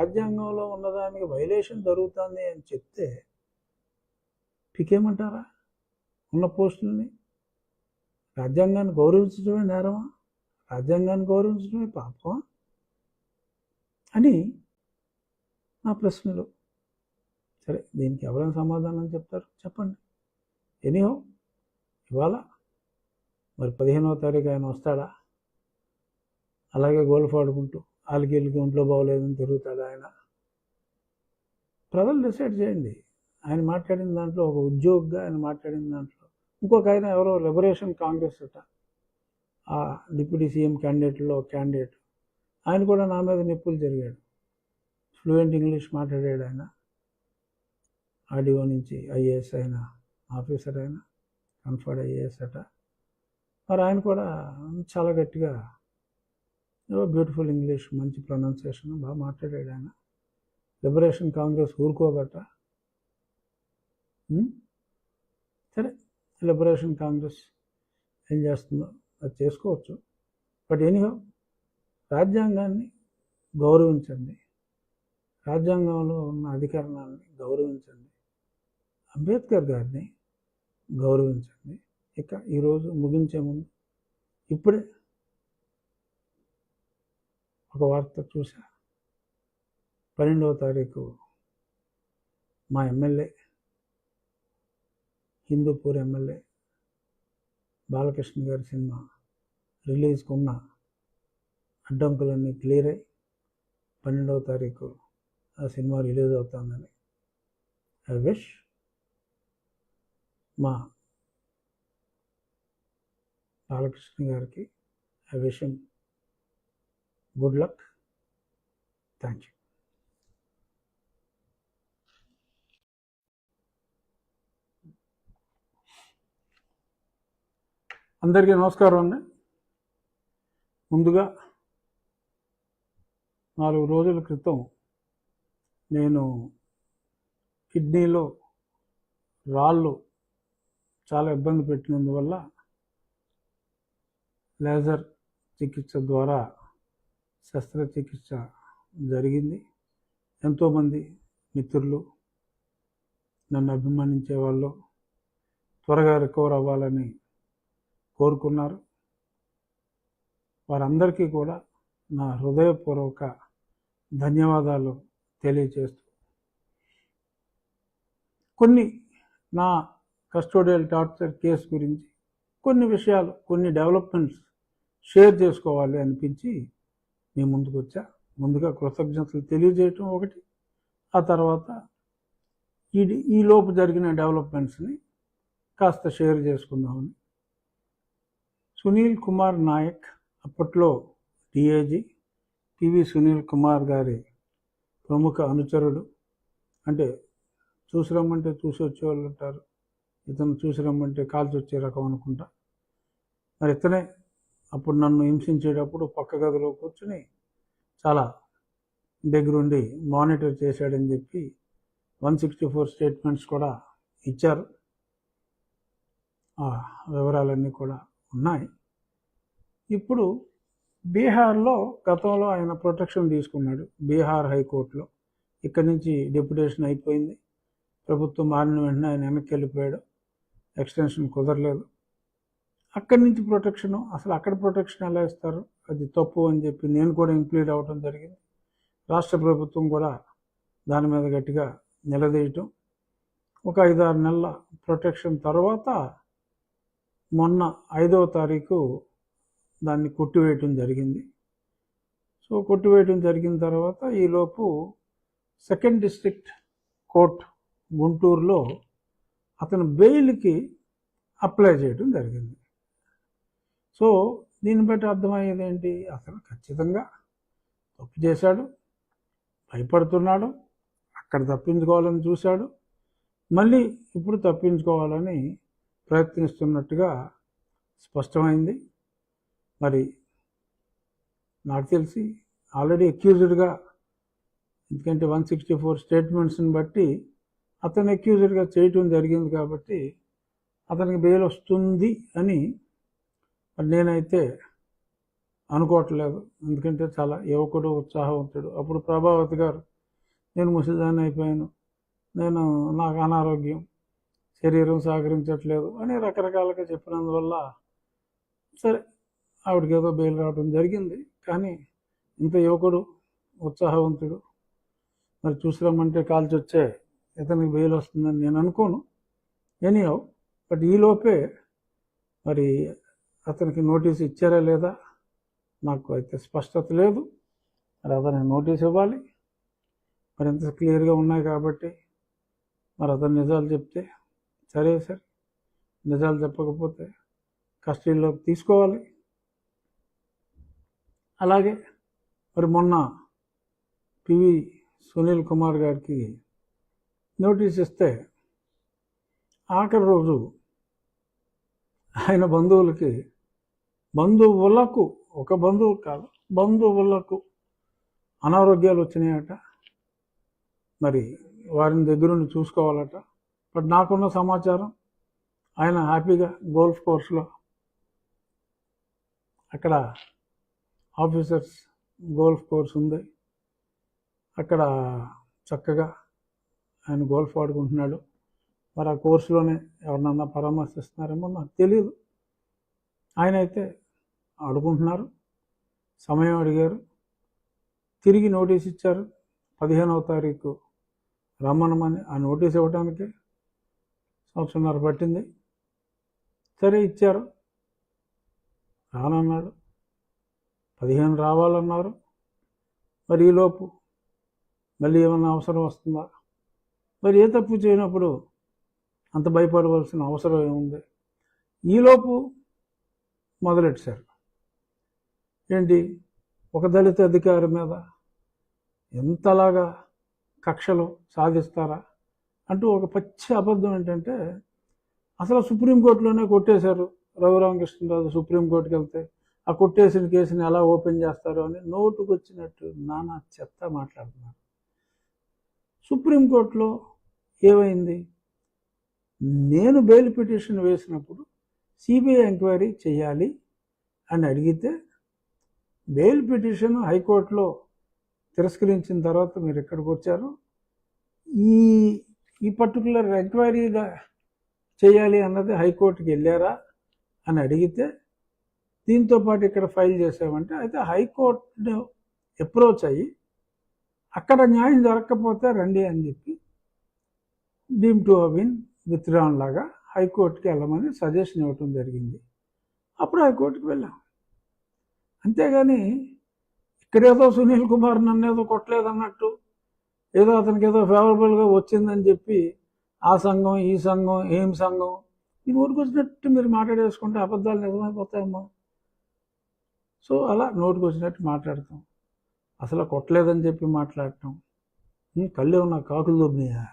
రాజ్యాంగంలో ఉన్నదానికి వైలేషన్ జరుగుతుంది అని చెప్తే పికేమంటారా? ఉన్న పోస్టుల్ని? రాజ్యాంగాన్ని గౌరవించడమే నేరమా? రాజ్యాంగాన్ని గౌరవించడమే పాపమా? అని నా ప్రశ్నలు. సరే దీనికి ఎవరైనా సమాధానం చెప్తారు? చెప్పండి. ఎనీహో ఇవాళ మరి పదిహేనవ తారీఖు ఆయన వస్తాడా? అలాగే గోల్ఫ్ ఆడుకుంటూ ఆలికి ఒంట్లో బాగోలేదని తిరుగుతాడు ఆయన. ప్రజలు డిసైడ్ చేయండి. ఆయన మాట్లాడిన దాంట్లో ఒక ఉద్యోగిగా ఆయన మాట్లాడిన దాంట్లో ఇంకొక ఆయన ఎవరో లిబరేషన్ కాంగ్రెస్ అట. ఆ డిప్యూటీ సీఎం క్యాండిడేట్లో క్యాండిడేట్. ఆయన కూడా నా మీద నిప్పులు జరిగాడు. ఫ్లూయెంట్ ఇంగ్లీష్ మాట్లాడాడు ఆయన. ఆడియో నుంచి ఐఏఎస్ అయిన ఆఫీసర్ అయిన కన్ఫర్డ్ ఐఏఎస్ అట. మరి ఆయన కూడా చాలా గట్టిగా బ్యూటిఫుల్ ఇంగ్లీష్ మంచి ప్రొనౌన్సియేషన్ బాగా మాట్లాడాడు ఆయన. లిబరేషన్ కాంగ్రెస్ ఊరుకోబట్ట సరే లిబరేషన్ కాంగ్రెస్ ఏం చేస్తుందో అది చేసుకోవచ్చు. బట్ ఎనీహో రాజ్యాంగాన్ని గౌరవించండి. రాజ్యాంగంలో ఉన్న అధికరణాన్ని గౌరవించండి. అంబేద్కర్ గారిని గౌరవించండి. ఇక ఈరోజు ముగించే ముందు ఇప్పుడే ఒక వార్త చూసా పన్నెండవ తారీఖు మా ఎమ్మెల్యే హిందూపూర్ ఎమ్మెల్యే బాలకృష్ణ గారి సినిమా రిలీజ్కున్న అడ్డంకులన్నీ క్లియర్ అయ్యి పన్నెండవ తారీఖు ఆ సినిమా రిలీజ్ అవుతుందని ఐ విష్ మా బాలకృష్ణ గారికి I wish good luck thank you అందరికీ నమస్కారం అండి. ముందుగా నాలుగు రోజుల క్రితం నేను కిడ్నీలో రాళ్ళు చాలా ఇబ్బంది పెట్టినందువల్ల లేజర్ చికిత్స ద్వారా శస్త్రచికిత్స జరిగింది. ఎంతోమంది మిత్రులు నన్ను అభిమానించే వాళ్ళు త్వరగా రికవర్ అవ్వాలని కోరుకున్నారు. వారందరికీ కూడా నా హృదయపూర్వక ధన్యవాదాలు తెలియజేస్తూ. కొన్ని నా కస్టోడియల్ టార్చర్ కేసు గురించి కొన్ని విషయాలు కొన్ని డెవలప్మెంట్స్ షేర్ చేసుకోవాలి అనిపించి మీ ముందుకు వచ్చా? ముందుగా కృతజ్ఞతలు తెలియజేయటం ఒకటి. ఆ తర్వాత ఈ ఈ లోపు జరిగిన డెవలప్మెంట్స్ని కాస్త షేర్ చేసుకుందామని. సునీల్ కుమార్ నాయక్ అప్పట్లో డిఏజీ పివి సునీల్ కుమార్ గారి ప్రముఖ అనుచరుడు. అంటే చూసి రమ్మంటే చూసి వచ్చేవాళ్ళు ఉంటారు. ఇతను చూసి రమ్మంటే కాల్చి వచ్చే రకం అనుకుంటా. మరి ఇతనే అప్పుడు నన్ను హింసించేటప్పుడు పక్క గదిలో కూర్చుని చాలా దగ్గరుండి మానిటర్ చేశాడని చెప్పి వన్ సిక్స్టీ ఫోర్ స్టేట్మెంట్స్ కూడా ఇచ్చారు. ఆ వివరాలన్నీ కూడా ఉన్నాయి. ఇప్పుడు బీహార్లో గతంలో ఆయన ప్రొటెక్షన్ తీసుకున్నాడు. బీహార్ హైకోర్టులో. ఇక్కడి నుంచి డిప్యుటేషన్ అయిపోయింది. ప్రభుత్వం మారిన వెంటనే ఆయన వెనక్కి వెళ్ళిపోయాడు. ఎక్స్టెన్షన్ కుదరలేదు. అక్కడి నుంచి ప్రొటెక్షన్ అసలు అక్కడ ప్రొటెక్షన్ ఎలా ఇస్తారు? అది తప్పు అని చెప్పి నేను కూడా ఇంప్లీడ్ అవ్వడం జరిగింది. రాష్ట్ర ప్రభుత్వం కూడా దాని మీద గట్టిగా నిలదీయటం. ఒక ఐదారు నెలల ప్రొటెక్షన్ తర్వాత మొన్న ఐదవ తారీఖు దాన్ని కొట్టివేయటం జరిగింది. సో కొట్టివేయటం జరిగిన తర్వాత ఈలోపు సెకండ్ డిస్ట్రిక్ట్ కోర్ట్ గుంటూరులో అతను బెయిల్కి అప్లై చేయడం జరిగింది. సో దీన్ని బట్టి అర్థమయ్యేది ఏంటి? అతను ఖచ్చితంగా తప్పు చేశాడు భయపడుతున్నాడు అక్కడ తప్పించుకోవాలని చూశాడు. మళ్ళీ ఇప్పుడు తప్పించుకోవాలని ప్రయత్నిస్తున్నట్టుగా స్పష్టమైంది. మరి నాకు తెలిసి ఆల్రెడీ అక్యూజ్డ్గా ఎందుకంటే వన్ సిక్స్టీ ఫోర్ స్టేట్మెంట్స్ని బట్టి అతను అక్యూజ్డ్గా చేయటం జరిగింది కాబట్టి అతనికి బెయిల్ వస్తుంది అని నేనైతే అనుకోవట్లేదు. ఎందుకంటే చాలా యువకుడు ఉత్సాహవంతుడు. అప్పుడు ప్రభావతి గారు నేను ముసలిదాన్ని అయిపోయాను. నేను నాకు అనారోగ్యం శరీరం సహకరించట్లేదు అని రకరకాలుగా చెప్పినందువల్ల సరే ఆవిడకి ఏదో బెయిల్ రావడం జరిగింది. కానీ ఇంత యువకుడు ఉత్సాహవంతుడు మరి చూసి రమ్మంటే కాల్చి వచ్చే ఇతనికి బెయిల్ వస్తుందని నేను అనుకోను. ఎనీ బట్ ఈలోపే మరి అతనికి నోటీస్ ఇచ్చారా లేదా? నాకు అయితే స్పష్టత లేదు. మరి అతనికి నోటీస్ ఇవ్వాలి. మరి ఇంత క్లియర్గా ఉన్నాయి కాబట్టి మరి అతను నిజాలు చెప్తే సరే సార్. నిజాలు చెప్పకపోతే కస్టడీలోకి తీసుకోవాలి. అలాగే మరి మొన్న పివి సునీల్ కుమార్ గారికి నోటీస్ ఇస్తే ఆఖరి రోజు ఆయన బంధువులకి బంధువులకు ఒక బంధువు కాదు బంధువులకు అనారోగ్యాలు వచ్చినాయట. మరి వారిని దగ్గరుండి చూసుకోవాలట. బట్ నాకున్న సమాచారం ఆయన హ్యాపీగా గోల్ఫ్ కోర్స్లో అక్కడ ఆఫీసర్స్ గోల్ఫ్ కోర్స్ ఉంది. అక్కడ చక్కగా ఆయన గోల్ఫ్ ఆడుకుంటున్నాడు. మరి ఆ కోర్సులోనే ఎవరినన్నా పరామర్శిస్తున్నారేమో నాకు తెలియదు ఆయన అయితే అడుగుంటున్నారు. సమయం అడిగారు. తిరిగి నోటీస్ ఇచ్చారు. పదిహేనవ తారీఖు రమ్మనమని ఆ నోటీస్ ఇవ్వడానికి సంవత్సరంన్నర పట్టింది. సరే ఇచ్చారు. రానన్నాడు. పదిహేను రావాలన్నారు. మరి ఈలోపు మళ్ళీ ఏమన్నా అవసరం వస్తుందా? మరి ఏ తప్పు చేయనప్పుడు అంత భయపడవలసిన అవసరం ఏముంది? ఈలోపు మొదలెట్టారు. ఏంటి? ఒక దళిత అధికారి మీద ఎంతలాగా కక్షలు సాధిస్తారా అంటూ ఒక పచ్చి అబద్ధం ఏంటంటే అసలు సుప్రీంకోర్టులోనే కొట్టేశారు రఘురామకృష్ణరాజు సుప్రీంకోర్టుకి వెళ్తే ఆ కొట్టేసిన కేసుని ఎలా ఓపెన్ చేస్తారు అని నోటుకు వచ్చినట్టు నానా చెత్త మాట్లాడుతున్నారు. సుప్రీంకోర్టులో ఏమైంది? నేను బెయిల్ పిటిషన్ వేసినప్పుడు సిబిఐ ఎంక్వైరీ చేయాలి అని అడిగితే బెయిల్ పిటిషన్ హైకోర్టులో తిరస్కరించిన తర్వాత మీరు ఎక్కడికి వచ్చారు? ఈ ఈ పర్టికులర్ ఎంక్వైరీగా చేయాలి అన్నది హైకోర్టుకి వెళ్ళారా? అని అడిగితే దీంతో పాటు ఇక్కడ ఫైల్ చేసామంటే అయితే హైకోర్టు అప్రోచ్ అయ్యి అక్కడ న్యాయం దొరక్కపోతే రండి అని చెప్పి డీమ్ టు హీన్ విత్డ్రాన్ లాగా హైకోర్టుకి వెళ్ళమని సజెషన్ ఇవ్వటం జరిగింది. అప్పుడు హైకోర్టుకి వెళ్ళాం. అంతేగాని ఇక్కడేదో సునీల్ కుమార్ నన్ను ఏదో కొట్టలేదన్నట్టు ఏదో అతనికి ఏదో ఫేవరబుల్గా వచ్చిందని చెప్పి ఆ సంఘం ఈ సంఘం ఏం సంఘం ఈ ఊరికి వచ్చినట్టు మీరు మాట్లాడేసుకుంటే అబద్ధాలు నిజమైపోతాయమ్మా సో అలా నోటికి వచ్చినట్టు మాట్లాడతాం. అసలు కొట్టలేదని చెప్పి మాట్లాడటం. కళ్ళు ఉన్న కాకులు దొబ్బినాయా?